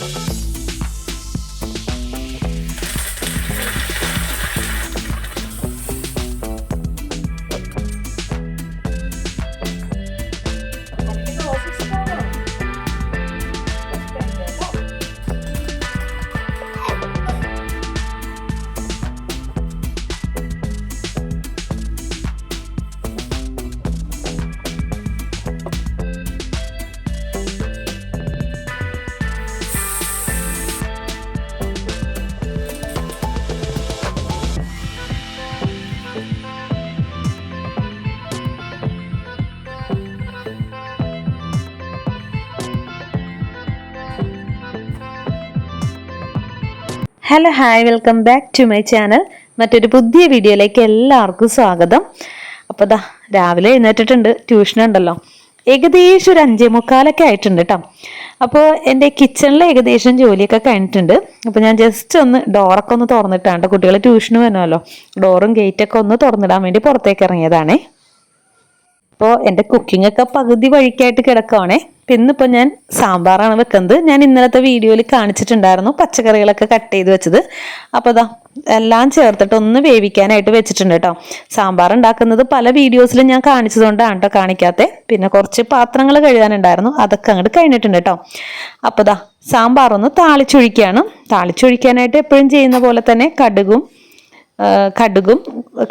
you hello hi welcome back to my channel മറ്റൊരു പുതിയ വീഡിയോയിലേക്ക് എല്ലാവർക്കും സ്വാഗതം. അപ്പോൾ ദാ രാവിലെ എഴുന്നേറ്റിട്ടുണ്ട്. ട്യൂഷൻ ഉണ്ടല്ലോ. ഏകദേശം ഒരു അഞ്ചേ മുക്കാലൊക്കെ ആയിട്ടുണ്ട് കേട്ടോ അപ്പോൾ എന്റെ കിച്ചണിൽ ഏകദേശം ജോലിയൊക്കെ കഴിഞ്ഞിട്ടുണ്ട്. അപ്പോൾ ഞാൻ ജസ്റ്റ് ഒന്ന് ഡോറൊക്കെ ഒന്ന് തുറന്നിട്ടാണ് കുട്ടികളെ ട്യൂഷന് വരണമല്ലോ ഡോറും ഗേറ്റൊക്കെ ഒന്ന് തുറന്നിടാൻ വേണ്ടി പുറത്തേക്ക് ഇറങ്ങിയതാണേ. അപ്പോൾ എന്റെ കുക്കിംഗ് ഒക്കെ പകുതി വഴിക്കായിട്ട് കിടക്കുവാണേ. ഇന്നിപ്പോൾ ഞാൻ സാമ്പാറാണ് വെക്കുന്നത്. ഞാൻ ഇന്നലത്തെ വീഡിയോയിൽ കാണിച്ചിട്ടുണ്ടായിരുന്നു പച്ചക്കറികളൊക്കെ കട്ട് ചെയ്ത് വെച്ചത്. അപ്പോൾ അതാ എല്ലാം ചേർത്തിട്ട് ഒന്ന് വേവിക്കാനായിട്ട് വെച്ചിട്ടുണ്ട് കേട്ടോ. സാമ്പാർ ഉണ്ടാക്കുന്നത് പല വീഡിയോസിലും ഞാൻ കാണിച്ചതുകൊണ്ടാണ് കേട്ടോ കാണിക്കാത്തത് പിന്നെ കുറച്ച് പാത്രങ്ങൾ കഴുകാനുണ്ടായിരുന്നു. അതൊക്കെ അങ്ങോട്ട് കഴിഞ്ഞിട്ടുണ്ട് കേട്ടോ. അപ്പോൾ ദാ സാമ്പാർ ഒന്ന് താളിച്ചൊഴിക്കുകയാണ് താളിച്ചൊഴിക്കാനായിട്ട് എപ്പോഴും ചെയ്യുന്ന പോലെ തന്നെ കടുകും കടുകും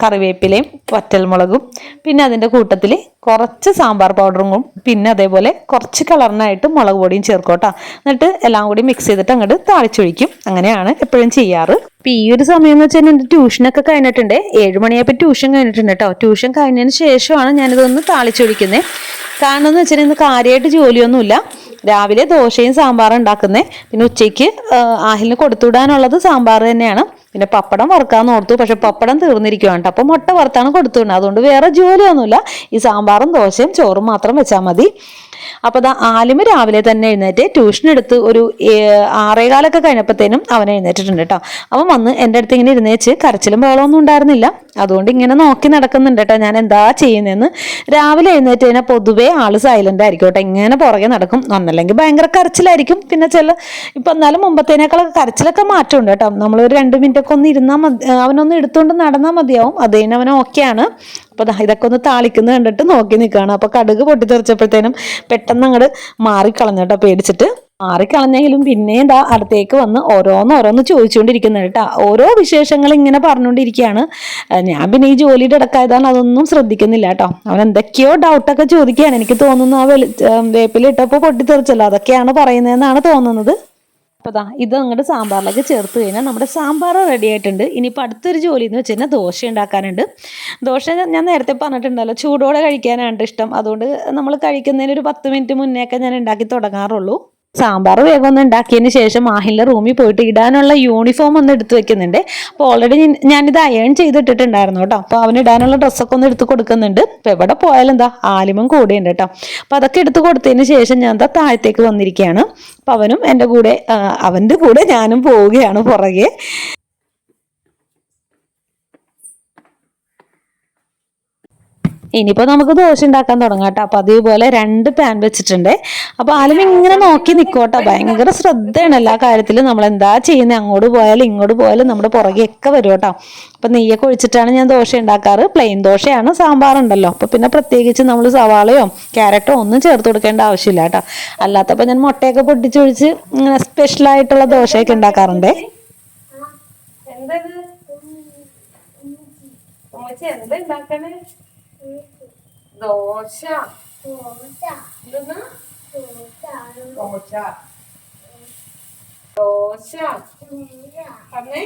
കറിവേപ്പിലയും വറ്റൽമുളകും പിന്നെ അതിന്റെ കൂട്ടത്തിൽ കുറച്ച് സാമ്പാർ പൗഡറും പിന്നെ അതേപോലെ കുറച്ച് കളറിനായിട്ട് മുളക് പൊടിയും ചേർക്കോട്ടോ എന്നിട്ട് എല്ലാം കൂടി മിക്സ് ചെയ്തിട്ട് അങ്ങോട്ട് താളിച്ചൊഴിക്കും. അങ്ങനെയാണ് എപ്പോഴും ചെയ്യാറ്. അപ്പം ഈ ഒരു സമയം എന്ന് വെച്ചാൽ എന്റെ ട്യൂഷനൊക്കെ കഴിഞ്ഞിട്ടുണ്ട്. ഏഴ് മണിയായപ്പോൾ ട്യൂഷൻ കഴിഞ്ഞിട്ടുണ്ട് കേട്ടോ. ട്യൂഷൻ കഴിഞ്ഞതിന് ശേഷമാണ് ഞാനിതൊന്ന് താളിച്ചൊഴിക്കുന്നത് കാരണം എന്ന് വെച്ചാൽ ഇന്ന് കാര്യമായിട്ട് ജോലിയൊന്നുമില്ല. രാവിലെ ദോശയും സാമ്പാറും ഉണ്ടാക്കുന്നത് പിന്നെ ഉച്ചയ്ക്ക് ആഹിലിന് കൊടുത്തുവിടാനുള്ളത് സാമ്പാർ തന്നെയാണ്. പിന്നെ പപ്പടം വറുക്കാന്ന് ഓർത്തു. പക്ഷെ പപ്പടം തീർന്നിരിക്കുകയാണ് അപ്പോൾ മുട്ട വറുത്താണ് കൊടുത്തു അതുകൊണ്ട് വേറെ ജോലിയൊന്നുമില്ല. ഈ സാമ്പാറും ദോശയും ചോറും മാത്രം വെച്ചാൽ മതി. അപ്പോൾ അതാ ആലിമ രാവിലെ തന്നെ എഴുന്നേറ്റ് ട്യൂഷൻ എടുത്ത് ഒരു ആറേകാലൊക്കെ കഴിഞ്ഞപ്പോഴത്തേനും അവൻ എഴുന്നേറ്റിട്ടുണ്ട് കേട്ടോ അവൻ വന്ന് എന്റെ അടുത്ത് ഇങ്ങനെ ഇരുന്നേച്ച് കരച്ചിലും ബഹളമൊന്നും ഉണ്ടായിരുന്നില്ല. അതുകൊണ്ട് ഇങ്ങനെ നോക്കി നടക്കുന്നുണ്ട് കേട്ടോ ഞാൻ എന്താ ചെയ്യുന്നതെന്ന് രാവിലെ എഴുന്നേറ്റ് കഴിഞ്ഞാൽ പൊതുവേ ആൾ സൈലന്റ് ആയിരിക്കും കേട്ടോ ഇങ്ങനെ പുറകെ നടക്കും. ഒന്നല്ലെങ്കിൽ ഭയങ്കര കരച്ചിലായിരിക്കും. പിന്നെ ചില ഇപ്പം എന്നാലും മുമ്പത്തേനേക്കാളൊക്കെ കരച്ചിലൊക്കെ മാറ്റമുണ്ട് കേട്ടോ നമ്മളൊരു രണ്ട് മിനിറ്റ് ഒക്കെ ഒന്ന് ഇരുന്നാൽ മതി അവനൊന്ന് എടുത്തുകൊണ്ട് നടന്നാൽ മതിയാവും. അത് കഴിഞ്ഞ് അവൻ ഓക്കെയാണ് അപ്പോൾ ഇതൊക്കെ ഒന്ന് താളിക്കുന്നത് കണ്ടിട്ട് നോക്കി നിൽക്കുകയാണ് അപ്പോൾ കടുക് പൊട്ടിത്തെറിച്ചപ്പോഴത്തേനും പെട്ടെന്ന് അങ്ങോട്ട് മാറിക്കളഞ്ഞു കേട്ടോ പേടിച്ചിട്ട്. മാറിക്കളഞ്ഞെങ്കിലും പിന്നെ എന്താ അടുത്തേക്ക് വന്ന് ഓരോന്ന് ഓരോന്ന് ചോദിച്ചുകൊണ്ടിരിക്കുന്നത് കേട്ടോ. ഓരോ വിശേഷങ്ങൾ ഇങ്ങനെ പറഞ്ഞുകൊണ്ടിരിക്കുകയാണ്. ഞാൻ പിന്നെ ഈ ജോലിയുടെ ഇടക്കായതാണ് അതൊന്നും ശ്രദ്ധിക്കുന്നില്ല കേട്ടോ. അവൻ എന്തൊക്കെയോ ഡൗട്ടൊക്കെ ചോദിക്കുകയാണ്. എനിക്ക് തോന്നുന്നു ആ വെളി വേപ്പിലിട്ടപ്പോൾ പൊട്ടിത്തെറിച്ചല്ലോ. അതൊക്കെയാണ് പറയുന്നതെന്നാണ് തോന്നുന്നത്. അപ്പോൾ ദാ ഇത് അങ്ങോട്ട് സാമ്പാറിലേക്ക് ചേർത്ത് കഴിഞ്ഞാൽ നമ്മുടെ സാമ്പാർ റെഡി ആയിട്ടുണ്ട്. ഇനിയിപ്പോൾ അടുത്തൊരു ജോലി എന്ന് വെച്ച് കഴിഞ്ഞാൽ ദോശ ഉണ്ടാക്കാനുണ്ട്. ദോശ ഞാൻ നേരത്തെ പറഞ്ഞിട്ടുണ്ടല്ലോ ചൂടോടെ കഴിക്കാനാണ് ഇഷ്ടം. അതുകൊണ്ട് നമ്മൾ കഴിക്കുന്നതിന് ഒരു പത്ത് മിനിറ്റ് മുന്നേ ഒക്കെ ഞാൻ ഉണ്ടാക്കി തുടങ്ങാറുള്ളൂ. സാമ്പാർ വേഗം ഒന്ന് ഉണ്ടാക്കിയതിന് ശേഷം മാഹിലിന്റെ റൂമിൽ പോയിട്ട് ഇടാനുള്ള യൂണിഫോം ഒന്ന് എടുത്ത് വെക്കുന്നുണ്ട്. അപ്പോൾ ഓൾറെഡി ഞാനിത് അയൺ ചെയ്തിട്ടിട്ടുണ്ടായിരുന്നു കേട്ടോ. അപ്പോൾ അവന് ഇടാനുള്ള ഡ്രസ്സൊക്കെ ഒന്ന് എടുത്ത് കൊടുക്കുന്നുണ്ട്. അപ്പോൾ എവിടെ പോയാലും എന്താ ആലിമും കൂടെയുണ്ട് കേട്ടോ. അപ്പോൾ അതൊക്കെ എടുത്ത് കൊടുത്തതിന് ശേഷം ഞാൻ എന്താ താഴത്തേക്ക് വന്നിരിക്കുകയാണ്. അപ്പോൾ അവനും എന്റെ കൂടെ അവന്റെ കൂടെ ഞാനും പോവുകയാണ് പുറകെ. ഇനിയിപ്പോൾ നമുക്ക് ദോശ ഉണ്ടാക്കാൻ തുടങ്ങാം കേട്ടോ അപ്പോൾ അതേപോലെ രണ്ട് പാൻ വെച്ചിട്ടുണ്ട്. അപ്പോൾ ആലും ഇങ്ങനെ നോക്കി നിൽക്കോട്ടെ ഭയങ്കര ശ്രദ്ധയാണ് എല്ലാ കാര്യത്തിലും നമ്മൾ എന്താ ചെയ്യുന്നത് അങ്ങോട്ട് പോയാലും ഇങ്ങോട്ട് പോയാലും നമ്മുടെ പുറകെയൊക്കെ വരും കേട്ടോ അപ്പം നെയ്യൊക്കെ ഒഴിച്ചിട്ടാണ് ഞാൻ ദോശ ഉണ്ടാക്കാറ്. പ്ലെയിൻ ദോശയാണ്. സാമ്പാർ ഉണ്ടല്ലോ അപ്പോൾ പിന്നെ പ്രത്യേകിച്ച് നമ്മൾ സവാളയോ ക്യാരറ്റോ ഒന്നും ചേർത്ത് കൊടുക്കേണ്ട ആവശ്യമില്ല കേട്ടോ. അല്ലാത്തപ്പോൾ ഞാൻ മുട്ടയൊക്കെ പൊട്ടിച്ചൊഴിച്ച് ഇങ്ങനെ സ്പെഷ്യലായിട്ടുള്ള ദോശയൊക്കെ ഉണ്ടാക്കാറുണ്ടേ. എന്താ എന്താ ഉണ്ടാക്കണേ ദോശ എന്തെന്ന് ദോശ ദോശ പറഞ്ഞേ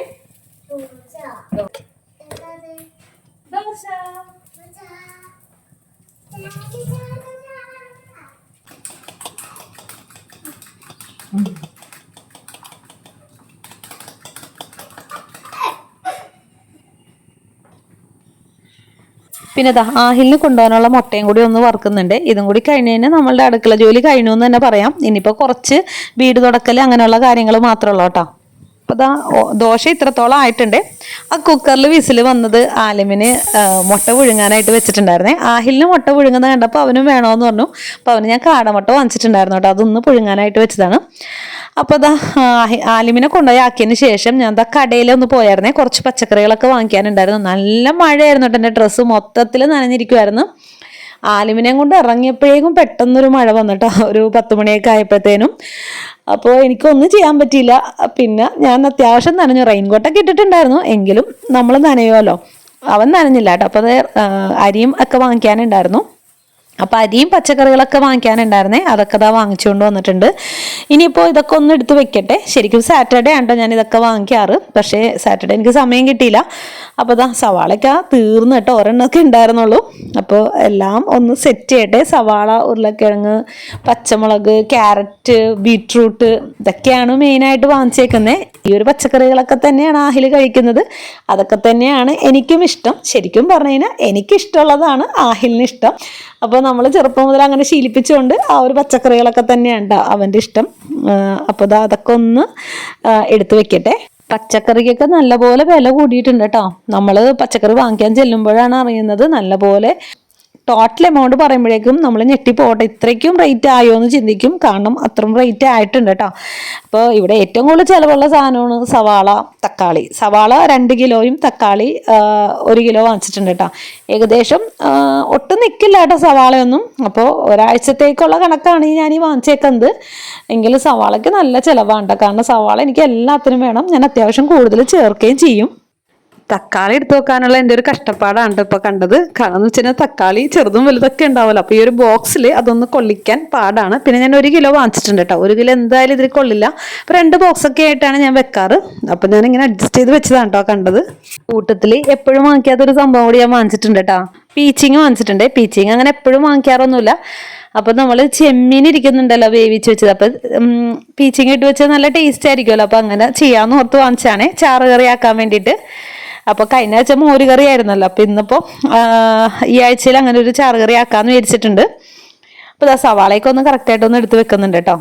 ദോശ പിന്നെ ദാ ആഹിലിന് കൊണ്ടുപോകാനുള്ള മുട്ടയും കൂടി ഒന്ന് വറുക്കുന്നുണ്ട്. ഇതും കൂടി കഴിഞ്ഞ് കഴിഞ്ഞാൽ നമ്മളുടെ അടുക്കള ജോലി കഴിഞ്ഞു എന്ന് തന്നെ പറയാം. ഇനിയിപ്പോൾ കുറച്ച് വീട് തുടക്കൽ അങ്ങനെയുള്ള കാര്യങ്ങൾ മാത്രമേ ഉള്ളൂ കേട്ടോ. അപ്പോൾ ദാ ദോശ ഇത്രത്തോളം ആയിട്ടുണ്ട്. ആ കുക്കറിൽ വിസിൽ വന്നത് ആലിമിന് മുട്ട പുഴുങ്ങാനായിട്ട് വെച്ചിട്ടുണ്ടായിരുന്നേ. ആഹിലിന് മുട്ട പുഴുങ്ങുന്നത് കണ്ടപ്പോൾ അവനും വേണമെന്ന് പറഞ്ഞു. അപ്പോൾ അവന് ഞാൻ കാടമുട്ട വാങ്ങിച്ചിട്ടുണ്ടായിരുന്നു കേട്ടോ. അതൊന്ന് പുഴുങ്ങാനായിട്ട് വെച്ചതാണ്. അപ്പോൾ ആലിമിനെ കൊണ്ടുപോയി ആക്കിയതിന് ശേഷം ഞാൻ ദാ കടയിലൊന്ന് പോയായിരുന്നേ. കുറച്ച് പച്ചക്കറികളൊക്കെ വാങ്ങിക്കാനുണ്ടായിരുന്നു. നല്ല മഴയായിരുന്നു കേട്ടോ എന്റെ ഡ്രസ്സ്. മൊത്തത്തിൽ നനഞ്ഞിരിക്കുമായിരുന്നു ആലിമിനെയും കൊണ്ട് ഇറങ്ങിയപ്പോഴേക്കും പെട്ടെന്നൊരു മഴ വന്നിട്ടോ ഒരു പത്ത് മണിയൊക്കെ ആയപ്പോഴത്തേനും. അപ്പോൾ എനിക്കൊന്നും ചെയ്യാൻ പറ്റിയില്ല. പിന്നെ ഞാൻ അത്യാവശ്യം നനഞ്ഞു. റെയിൻകോട്ടൊക്കെ ഇട്ടിട്ടുണ്ടായിരുന്നു. എങ്കിലും നമ്മൾ നനയുമല്ലോ അവൻ നനഞ്ഞില്ല കേട്ടോ. അപ്പോൾ അത് അരിയും ഒക്കെ വാങ്ങിക്കാനുണ്ടായിരുന്നു. അപ്പം അരിയും പച്ചക്കറികളൊക്കെ വാങ്ങിക്കാനുണ്ടായിരുന്നേ. അതൊക്കെ ഇതാ വാങ്ങിച്ചുകൊണ്ട് വന്നിട്ടുണ്ട്. ഇനിയിപ്പോൾ ഇതൊക്കെ ഒന്ന് എടുത്ത് വെക്കട്ടെ. ശരിക്കും സാറ്റർഡേ ആണ്ടോ ഞാൻ ഇതൊക്കെ വാങ്ങിക്കാറ്. പക്ഷേ സാറ്റർഡേ എനിക്ക് സമയം കിട്ടിയില്ല. അപ്പോൾ ദാ സവാളയ്ക്ക് തീർന്നു കേട്ടോ ഒരെണ്ണമൊക്കെ ഉണ്ടായിരുന്നുള്ളൂ. അപ്പോൾ എല്ലാം ഒന്ന് സെറ്റ് ചെയ്യട്ടെ. സവാള ഉരുളക്കിഴങ്ങ് പച്ചമുളക് ക്യാരറ്റ് ബീട്രൂട്ട് ഇതൊക്കെയാണ് മെയിനായിട്ട് വാങ്ങിച്ചേക്കുന്നത് ഈ ഒരു പച്ചക്കറികളൊക്കെ തന്നെയാണ് ആഹിൽ കഴിക്കുന്നത്. അതൊക്കെ തന്നെയാണ് എനിക്കും ഇഷ്ടം. ശരിക്കും പറഞ്ഞു കഴിഞ്ഞാൽ എനിക്കിഷ്ടമുള്ളതാണ് ആഹിലിന് ഇഷ്ടം. അപ്പോൾ നമ്മൾ ചെറുപ്പം മുതൽ അങ്ങനെ ശീലിപ്പിച്ചുകൊണ്ട് ആ ഒരു പച്ചക്കറികളൊക്കെ തന്നെയാണ് അവന്റെ ഇഷ്ടം. അപ്പോൾ ദാ അതൊക്കെ ഒന്ന് എടുത്തു വെക്കട്ടെ. പച്ചക്കറിക്കൊക്കെ നല്ലപോലെ വില കൂടിയിട്ടുണ്ട് കേട്ടോ. നമ്മൾ പച്ചക്കറി വാങ്ങിക്കാൻ ചെല്ലുമ്പോഴാണ് അറിയുന്നത് നല്ലപോലെ ടോട്ടൽ എമൗണ്ട് പറയുമ്പോഴേക്കും നമ്മൾ ഞെട്ടിപ്പോട്ടെ ഇത്രയ്ക്കും റേറ്റ് ആയോ എന്ന് ചിന്തിക്കും. കാരണം അത്രയും റേറ്റ് ആയിട്ടുണ്ട് കേട്ടോ. അപ്പോൾ ഇവിടെ ഏറ്റവും കൂടുതൽ ചിലവുള്ള സാധനമാണ് സവാള തക്കാളി. സവാള രണ്ട് കിലോയും തക്കാളി ഒരു കിലോ വാങ്ങിച്ചിട്ടുണ്ട് കേട്ടോ. ഏകദേശം ഒട്ടും നിൽക്കില്ല കേട്ടോ സവാളയൊന്നും. അപ്പോൾ ഒരാഴ്ചത്തേക്കുള്ള കണക്കാണ് ഞാൻ ഈ വാങ്ങിച്ചേക്കുന്നത്. എങ്കിലും സവാളയ്ക്ക് നല്ല ചിലവാണ് കാരണം സവാള എനിക്ക് എല്ലാത്തിനും വേണം. ഞാൻ അത്യാവശ്യം കൂടുതൽ ചേർക്കുകയും ചെയ്യും. തക്കാളി എടുത്തു വെക്കാനുള്ള എന്റെ ഒരു കഷ്ടപ്പാടാണ് ഇപ്പൊ കണ്ടത്. കാരണം എന്ന് വെച്ചാൽ തക്കാളി ചെറുതും വലുതൊക്കെ ഉണ്ടാവുമല്ലോ അപ്പോൾ ഈ ഒരു ബോക്സിൽ അതൊന്ന് കൊള്ളിക്കാൻ പാടാണ്. പിന്നെ ഞാൻ ഒരു കിലോ വാങ്ങിച്ചിട്ടുണ്ട് കേട്ടോ ഒരു കിലോ എന്തായാലും ഇതിൽ കൊള്ളില്ല. അപ്പോൾ രണ്ട് ബോക്സ് ഒക്കെ ആയിട്ടാണ് ഞാൻ വെക്കാറ്. അപ്പോൾ ഞാൻ ഇങ്ങനെ അഡ്ജസ്റ്റ് ചെയ്ത് വെച്ചതാണ് കേട്ടോ കണ്ടത്. കൂട്ടത്തിൽ എപ്പോഴും വാങ്ങിക്കാത്തൊരു സംഭവം കൂടി ഞാൻ വാങ്ങിച്ചിട്ടുണ്ട് കേട്ടോ പീച്ചിങ് വാങ്ങിച്ചിട്ടുണ്ട്. പീച്ചിങ് അങ്ങനെ എപ്പോഴും വാങ്ങിക്കാറൊന്നുമില്ല. അപ്പോൾ നമ്മൾ ചെമ്മീൻ ഇരിക്കുന്നുണ്ടല്ലോ വേവിച്ച് വെച്ചത്. അപ്പോൾ പീച്ചിങ് ഇട്ട് വെച്ചാൽ നല്ല ടേസ്റ്റ് ആയിരിക്കുമല്ലോ. അപ്പോൾ അങ്ങനെ ചെയ്യാമെന്ന് ഓർത്ത് വാങ്ങിച്ചാണേ ചാറ് കറി ആക്കാൻ വേണ്ടിയിട്ട്. അപ്പോൾ കഴിഞ്ഞ ആഴ്ച മോര് കറി ആയിരുന്നല്ലോ അപ്പോൾ ഇന്നിപ്പോൾ ഈ ആഴ്ചയിൽ അങ്ങനെ ഒരു ചാറ് കറി ആക്കാമെന്ന് വിചാരിച്ചിട്ടുണ്ട്. അപ്പോൾ ഇതാ സവാളയൊക്കെ ഒന്ന് കറക്റ്റായിട്ട് ഒന്ന് എടുത്ത് വെക്കുന്നുണ്ട് കേട്ടോ.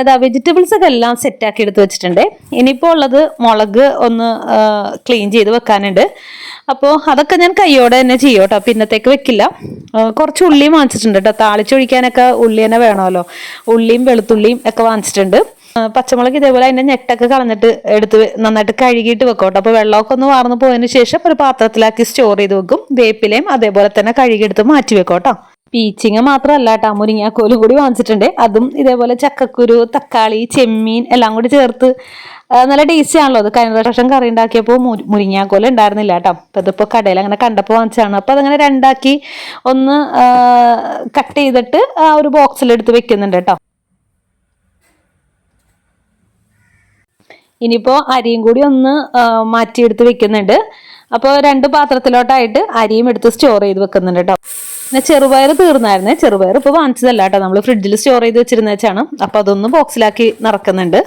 അതാ വെജിറ്റബിൾസ് ഒക്കെ എല്ലാം സെറ്റാക്കി എടുത്ത് വെച്ചിട്ടുണ്ട്. ഇനിയിപ്പോൾ ഉള്ളത് മുളക് ഒന്ന് ക്ലീൻ ചെയ്ത് വെക്കാനുണ്ട്. അപ്പോൾ അതൊക്കെ ഞാൻ കൈയോടെ തന്നെ ചെയ്യും കേട്ടോ. പിന്നത്തേക്ക് വെക്കില്ല. കുറച്ച് ഉള്ളിയും വാങ്ങിച്ചിട്ടുണ്ട് കേട്ടോ. താളിച്ചൊഴിക്കാനൊക്കെ ഉള്ളി തന്നെ വേണമല്ലോ. ഉള്ളിയും വെളുത്തുള്ളിയും ഒക്കെ വാങ്ങിച്ചിട്ടുണ്ട്. പച്ചമുളക് ഇതേപോലെ അതിന്റെ ഞെട്ടൊക്കെ കളഞ്ഞിട്ട് എടുത്ത് നന്നായിട്ട് കഴുകിയിട്ട് വെക്കും കേട്ടോ അപ്പോൾ വെള്ളമൊക്കെ ഒന്ന് വാർന്നു പോയതിന് ശേഷം ഒരു പാത്രത്തിലാക്കി സ്റ്റോർ ചെയ്ത് വെക്കും. വേപ്പിലയും അതേപോലെ തന്നെ കഴുകിയെടുത്ത് മാറ്റി വെക്കും കേട്ടോ പീച്ചിങ്ങ മാത്രമല്ല കേട്ടോ. മുരിങ്ങാക്കോലും കൂടി വാങ്ങിച്ചിട്ടുണ്ട്. അതും ഇതേപോലെ ചക്കക്കുരു തക്കാളി ചെമ്മീൻ എല്ലാം കൂടി ചേർത്ത് നല്ല ടേസ്റ്റ് ആണല്ലോ അത്. കഴിഞ്ഞ പ്രാവശ്യം കറി ഉണ്ടാക്കിയപ്പോൾ മുരി- മുരിങ്ങാക്കോൽ ഉണ്ടായിരുന്നില്ല കേട്ടോ. അപ്പൊ ഇതിപ്പോൾ കടയിൽ അങ്ങനെ കണ്ടപ്പോൾ വാങ്ങിച്ചാണ് അപ്പോൾ അതങ്ങനെ രണ്ടാക്കി ഒന്ന് കട്ട് ചെയ്തിട്ട് ആ ഒരു ബോക്സിലെടുത്ത് വെക്കുന്നുണ്ട് കേട്ടോ. ഇനിയിപ്പോൾ അരിയും കൂടി ഒന്ന് മാറ്റിയെടുത്ത് വെക്കുന്നുണ്ട്. അപ്പോൾ രണ്ട് പാത്രത്തിലോട്ടായിട്ട് അരിയും എടുത്ത് സ്റ്റോർ ചെയ്ത് വെക്കുന്നുണ്ട് കേട്ടോ പിന്നെ ചെറുപയർ തീർന്നായിരുന്നേ. ചെറുപയർ ഇപ്പോൾ വാങ്ങിച്ചതല്ല കേട്ടോ നമ്മൾ ഫ്രിഡ്ജിൽ സ്റ്റോർ ചെയ്ത് വെച്ചിരുന്ന വെച്ചാണ് അപ്പോൾ അതൊന്ന് ബോക്സിലാക്കി നടക്കുന്നുണ്ട്.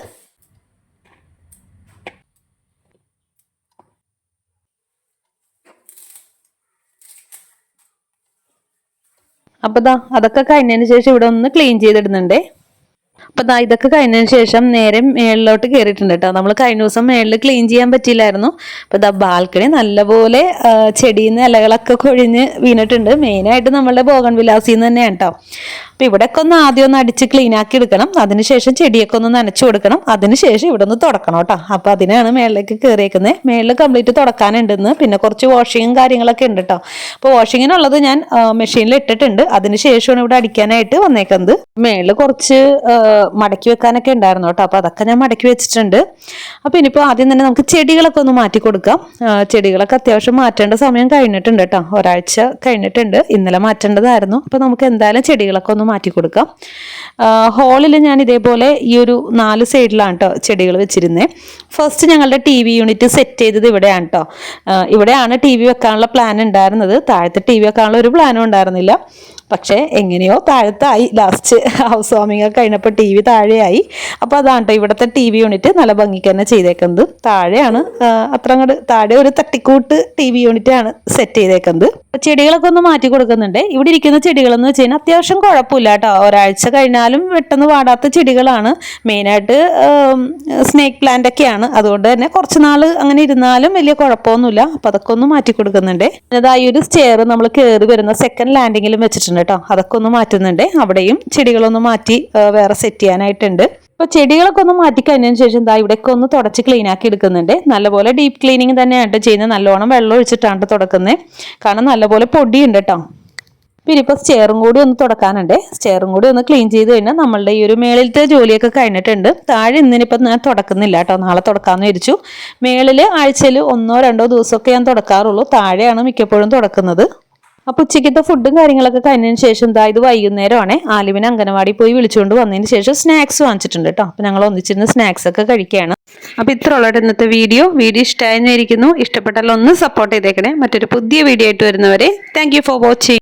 അപ്പോൾ ദാ അതൊക്കെ കഴിഞ്ഞതിന് ശേഷം ഇവിടെ ഒന്ന് ക്ലീൻ ചെയ്തിടുന്നുണ്ടേ. അപ്പൊ ഇതൊക്കെ കഴിഞ്ഞതിന് ശേഷം നേരെ മേളിലോട്ട് കയറിയിട്ടുണ്ട് കേട്ടോ. നമ്മൾ കഴിഞ്ഞ ദിവസം മേളിൽ ക്ലീൻ ചെയ്യാൻ പറ്റിയില്ലായിരുന്നു. അപ്പൊ ദാ ബാൽക്കണി നല്ലപോലെ ചെടിയിൽ നിന്ന് ഇലകളൊക്കെ കൊഴിഞ്ഞ് വീണിട്ടുണ്ട്. മെയിനായിട്ട് നമ്മളുടെ ബോഗൺ വിലാസിന്ന് തന്നെയാണ് കേട്ടോ. അപ്പൊ ഇവിടെയൊക്കെ ഒന്ന് ആദ്യം ഒന്ന് അടിച്ച് ക്ലീൻ ആക്കി എടുക്കണം. അതിനുശേഷം ചെടിയൊക്കെ ഒന്ന് നനച്ചു കൊടുക്കണം. അതിനുശേഷം ഇവിടെ ഒന്ന് തുടക്കണം കേട്ടോ. അപ്പൊ അതിനാണ് മേളിലേക്ക് കയറിയേക്കുന്നത് മേളിൽ കംപ്ലീറ്റ് തുടക്കാനുണ്ടെന്ന്. പിന്നെ കുറച്ച് വാഷിങ്ങും കാര്യങ്ങളൊക്കെ ഉണ്ട് കേട്ടോ. അപ്പോൾ വാഷിങ്ങിനുള്ളത് ഞാൻ മെഷീനിൽ ഇട്ടിട്ടുണ്ട്. അതിനുശേഷമാണ് ഇവിടെ അടിക്കാനായിട്ട് വന്നേക്കുന്നത്. മേളിൽ കുറച്ച് മടക്കി വെക്കാനൊക്കെ ഉണ്ടായിരുന്നു കേട്ടോ. അപ്പോൾ അതൊക്കെ ഞാൻ മടക്കി വെച്ചിട്ടുണ്ട്. അപ്പോൾ ഇനിയിപ്പോൾ ആദ്യം തന്നെ നമുക്ക് ചെടികളൊക്കെ ഒന്ന് മാറ്റി കൊടുക്കാം. ചെടികളൊക്കെ അത്യാവശ്യം മാറ്റേണ്ട സമയം കഴിഞ്ഞിട്ടുണ്ട് കേട്ടോ. ഒരാഴ്ച കഴിഞ്ഞിട്ടുണ്ട്. ഇന്നലെ മാറ്റേണ്ടതായിരുന്നു. അപ്പോൾ നമുക്ക് എന്തായാലും ചെടികളൊക്കെ ഒന്ന് മാറ്റി കൊടുക്കാം ഹോളിൽ ഞാൻ ഇതേപോലെ ഈ ഒരു നാല് സൈഡിലാണ് കേട്ടോ ചെടികൾ വെച്ചിരുന്നത് ഫസ്റ്റ് ഞങ്ങളുടെ ടി വി യൂണിറ്റ് സെറ്റ് ചെയ്തത് ഇവിടെയാണ് കേട്ടോ ഇവിടെയാണ് ടി വി വെക്കാനുള്ള പ്ലാൻ ഉണ്ടായിരുന്നത്. താഴത്തെ ടി വി വെക്കാനുള്ള ഒരു പ്ലാനും ഉണ്ടായിരുന്നില്ല. പക്ഷേ എങ്ങനെയോ താഴത്തായി. ലാസ്റ്റ് ഹൗസ് വാമിംഗ് ഒക്കെ കഴിഞ്ഞപ്പോൾ ടി വി താഴെയായി. അപ്പോൾ അതാണ് കേട്ടോ ഇവിടുത്തെ ടി വി യൂണിറ്റ് നല്ല ഭംഗിക്ക് തന്നെ ചെയ്തേക്കുന്നത്. താഴെയാണ് അത്ര അങ്ങോട്ട് താഴെ ഒരു തട്ടിക്കൂട്ട് ടി വി യൂണിറ്റ് ആണ് സെറ്റ് ചെയ്തേക്കുന്നത്. ചെടികളൊക്കെ ഒന്ന് മാറ്റി കൊടുക്കുന്നുണ്ട്. ഇവിടെ ഇരിക്കുന്ന ചെടികളെന്ന് വെച്ച് കഴിഞ്ഞാൽ അത്യാവശ്യം കുഴപ്പമില്ല കേട്ടോ. ഒരാഴ്ച കഴിഞ്ഞാലും പെട്ടെന്ന് വാടാത്ത ചെടികളാണ്. മെയിനായിട്ട് സ്നേക്ക് പ്ലാന്റ് ഒക്കെയാണ്. അതുകൊണ്ട് തന്നെ കുറച്ച് നാൾ അങ്ങനെ ഇരുന്നാലും വലിയ കുഴപ്പമൊന്നുമില്ല. അപ്പൊ അതൊക്കെ ഒന്ന് മാറ്റി കൊടുക്കുന്നുണ്ട്. അതായത് ഒരു സ്റ്റെയർ നമ്മൾ കയറി വരുന്ന സെക്കൻഡ് ലാൻഡിങ്ങിലും വെച്ചിട്ടുണ്ട്. കേട്ടോ. അതൊക്കെ ഒന്ന് മാറ്റുന്നുണ്ട്. അവിടെയും ചെടികളൊന്ന് മാറ്റി വേറെ സെറ്റ് ചെയ്യാനായിട്ടുണ്ട്. ഇപ്പൊ ചെടികളൊക്കെ ഒന്ന് മാറ്റി കഴിഞ്ഞതിന് ശേഷം ദാ ഇവിടെയൊക്കെ ഒന്ന് തുടച്ച് ക്ലീൻ ആക്കി എടുക്കുന്നുണ്ട്. നല്ലപോലെ ഡീപ്പ് ക്ലീനിങ് തന്നെയാണ് ചെയ്യുന്നത്. നല്ലോണം വെള്ളം ഒഴിച്ചിട്ടാണ് തുടക്കുന്നത് കാരണം നല്ലപോലെ പൊടിയുണ്ട് കേട്ടോ. പിന്നെ ഇപ്പോൾ സ്റ്റെയറും കൂടി ഒന്ന് തുടക്കാനുണ്ട്. സ്റ്റെയറും കൂടി ഒന്ന് ക്ലീൻ ചെയ്ത് കഴിഞ്ഞാൽ നമ്മളുടെ ഈ ഒരു മേളിലത്തെ ജോലിയൊക്കെ കഴിഞ്ഞിട്ടുണ്ട്. താഴെ ഇന്നിനിപ്പം ഞാൻ തുടക്കുന്നില്ല കേട്ടോ. നാളെ തുടക്കാമെന്ന് വിചാരിച്ചു. മേളിൽ ആഴ്ചയിൽ ഒന്നോ രണ്ടോ ദിവസമൊക്കെ ഞാൻ തുടക്കാറുള്ളൂ. താഴെയാണ് മിക്കപ്പോഴും തുടക്കുന്നത്. അപ്പൊ ഉച്ചയ്ക്കത്തെ ഫുഡും കാര്യങ്ങളൊക്കെ കഴിഞ്ഞതിന് ശേഷം ദാ ഇത് വൈകുന്നേരമാണ്. ആലുവിനെ അംഗനവാടി പോയി വിളിച്ചുകൊണ്ട് വന്നതിന് ശേഷം സ്നാക്സ് വാങ്ങിച്ചിട്ടുണ്ട് കേട്ടോ അപ്പൊ ഞങ്ങൾ ഒന്നിച്ചിരുന്ന് സ്നാക്സ് ഒക്കെ കഴിക്കുകയാണ്. അപ്പൊ ഇത്ര ഉള്ളത് ഇന്നത്തെ വീഡിയോ വീഡിയോ ഇഷ്ടമായിരിക്കുന്നു ഇഷ്ടപ്പെട്ടാൽ ഒന്ന് സപ്പോർട്ട് ചെയ്തേക്കണേ. മറ്റൊരു പുതിയ വീഡിയോ ആയിട്ട് വരുന്നവരെ താങ്ക് ഫോർ വാച്ചിങ്